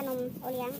kanong uliang